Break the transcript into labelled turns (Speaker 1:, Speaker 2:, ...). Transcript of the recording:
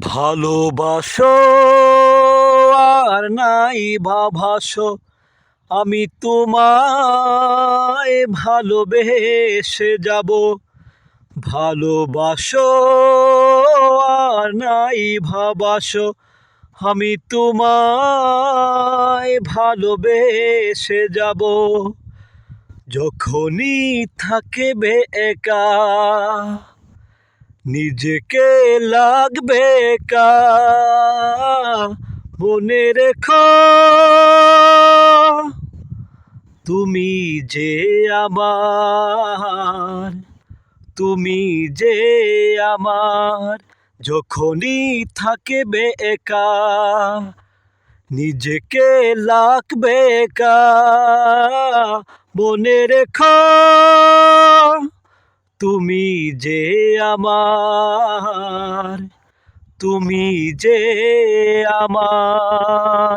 Speaker 1: ভালোবাসো আর নাই ভাবাসো। আমি তোমায় ভালোবেসে যাব। ভালোবাসো আর নাই ভাবাসো। আমি তোমায় ভালোবেসে যাব। যখনই থাকবে একা নিজেকে লাগবে কা মনে রেখো, তুমি যে আমার, তুমি যে আমার, যখনই থাকবে একা, নিজেকে লাগবে কা মনে রেখো তুমি যে আমার তুমি যে আমার।